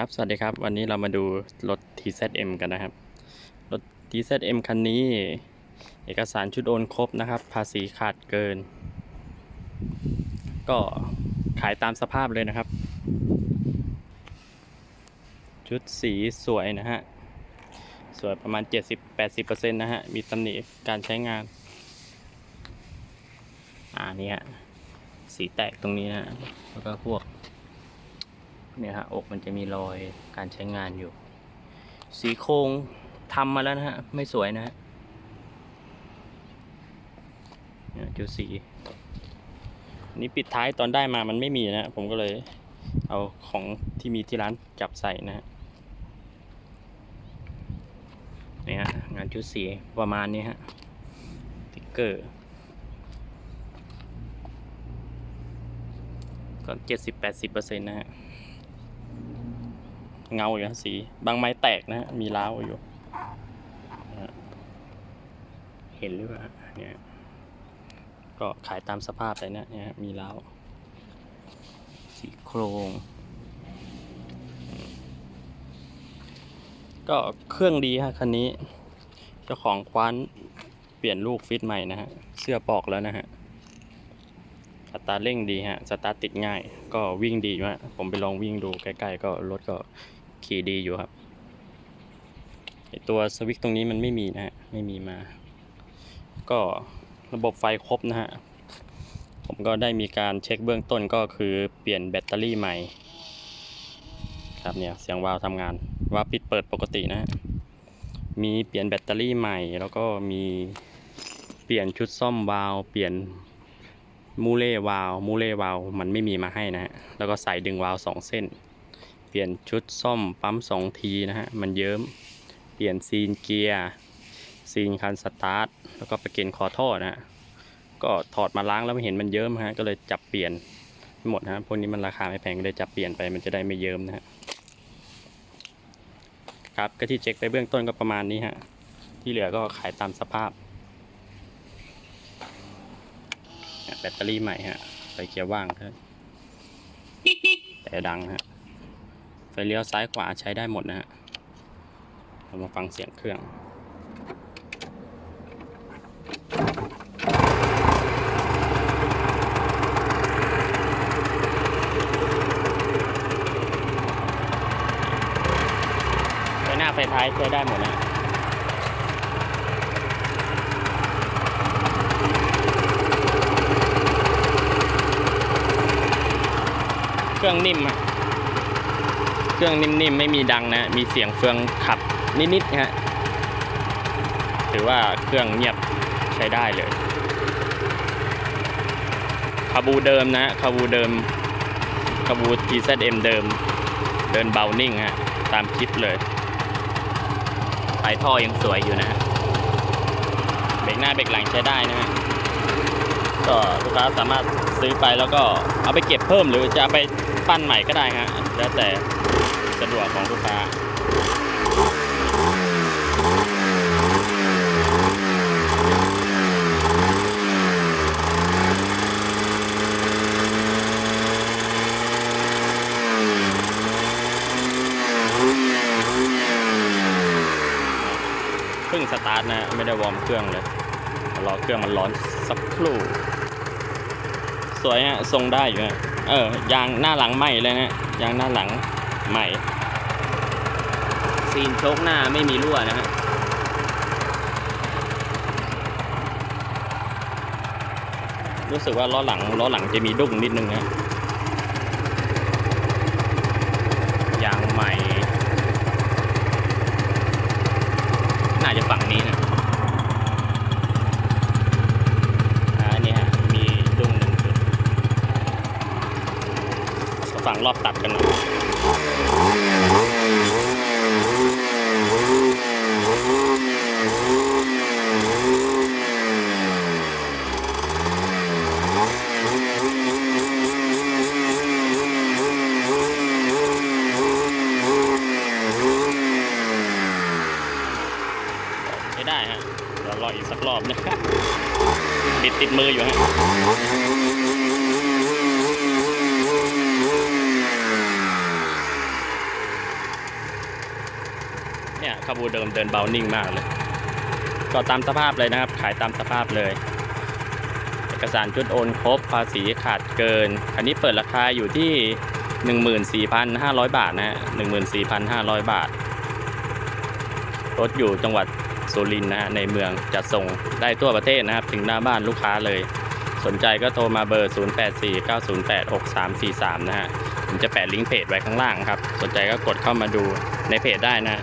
ครับ สวัสดีครับ วันนี้เรามาดูรถ TZM กันนะครับ รถ TZM คันนี้ เอกสารชุดโอนครบนะครับ ภาษีขาดเกิน ก็ขายตามสภาพเลยนะครับ ชุดสีสวยนะฮะ สวยประมาณ 70-80%นะฮะ มีตำหนิการใช้งาน อ่านี่ฮะ สีแตกตรงนี้นะฮะแล้วก็พวก เนี่ยฮะอกมันจะมีรอยการใช้งานอยู่ สีโครงทำมาแล้วนะฮะ ไม่สวยนะฮะเนี่ยดูสีอันนี้ปิดท้ายตอนได้มามันไม่มีนะฮะผมก็เลยเอาของที่มีที่ร้านจับใส่นะฮะนี่ฮะงานชุดสีประมาณนี้ฮะติ๊กเกอร์ก็เจ็ดสิบแปดสิบเปอร์เซ็นต์นะฮะ เงาอยู่นะสี บางไม้แตกนะมีร้าวอยู่ เห็นหรือเปล่าเนี่ย ก็ขายตามสภาพเลยนะเนี่ยมีร้าวสีโครงก็เครื่องดีฮะคันนี้ เจ้าของคว้านเปลี่ยนลูกฟิตใหม่นะฮะ เสื้อปอกแล้วนะฮะ ตาร์เร่งดีฮะ สตาร์ทติดง่าย ก็วิ่งดีอยู่ฮะ ผมไปลองวิ่งดูใกล้ๆก็รถก็ขี่ดีอยู่ครับไอตัวสวิตช์ตรงนี้มันไม่มีนะฮะ ไม่มีมา ก็ระบบไฟครบนะฮะ ผมก็ได้มีการเช็คเบื้องต้นก็คือเปลี่ยนแบตเตอรี่ใหม่ ครับเนี่ยเสียงวาล์วทำงานวาล์วปิดเปิดปกตินะฮะ มีเปลี่ยนแบตเตอรี่ใหม่ แล้วก็มีเปลี่ยนชุดซ่อมวาล์วเปลี่ยน มูเล่วาลวมูเล่วาลวมันไม่มีมาให้นะฮะ แล้วก็ใส่ดึงวาล์วสองเส้น เปลี่ยนชุดซ่อมปั๊มสองทีนะฮะ มันเยิ้ม เปลี่ยนซีนเกียร์ ซีนคันสตาร์ท แล้วก็ประเก็นคอท่อนะฮะ ก็ถอดมาล้างแล้วไม่เห็นมันเยิ้มฮะ ก็เลยจับเปลี่ยนหมดนะฮะ พวกนี้มันราคาไม่แพงก็เลยจับเปลี่ยนไป มันจะได้ไม่เยิ้มนะฮะ ครับ ก็ที่เช็คไปเบื้องต้นก็ประมาณนี้ฮะ ที่เหลือก็ขายตามสภาพ แบตเตอรี่ใหม่ฮะ ไฟเกียร์ว่างครับแต่ดังฮะ ไฟเลี้ยวซ้ายขวาใช้ได้หมดนะฮะ เรามาฟังเสียงเครื่องไฟหน้าไฟท้ายใช้ได้หมดนะ เครื่องนิ่มอะเครื่องนิ่มๆไม่มีดังนะ มีเสียงเฟืองขับนิดๆนะฮะถือว่าเครื่องเงียบใช้ได้เลยคาบูเดิมนะคาบูเดิมคาบู TZM เดิม เดินเบานิ่งฮะตามคลิปเลยปลายท่อยังสวยอยู่นะเบรกหน้าเบรกหลังใช้ได้นะฮะก็ลูกค้าสามารถซื้อไปแล้วก็เอาไปเก็บเพิ่มหรือจะเอาไป ปั้นใหม่ก็ได้ฮะแล้วแต่สะดวกของลูกค้าเพิ่งสตาร์ทนะไม่ได้วอร์มเครื่องเลยรอเครื่องมันร้อนสักครู่ สวยฮะทรงได้อยู่ฮะ เออยางหน้าหลังใหม่เลยนะยางหน้าหลังใหม่ ซีนโชกหน้าไม่มีรั่วนะฮะรู้สึกว่าล้อหลังล้อหลังจะมีดุ้งนิดนึงนะยางใหม่ น่าจะฝั่งนี้นะ อ่านี่ฮะ มีดุ้งหนึ่งจุดก็ ฝั่งรอบตัดกันหน่อยใช้ได้ฮะเดี๋ยวรออีกสักรอบนะบิดติดมืออยู่ฮะ ขบูเดิมเดินเบานิ่งมากเลย ก็ตามสภาพเลยนะครับ ขายตามสภาพเลย เอกสารชุดโอนครบภาษีขาดเกิน อันนี้เปิดราคาอยู่ที่ 14,500 บาทนะฮะ14,500 บาท รถอยู่จังหวัดสุรินทร์นะฮะในเมืองจัดส่งได้ทั่วประเทศนะครับ ถึงหน้าบ้านลูกค้าเลย สนใจก็โทรมาเบอร์ 0849086343 นะฮะผมจะแปะลิงก์เพจไว้ข้างล่างครับ สนใจก็กดเข้ามาดูในเพจได้นะ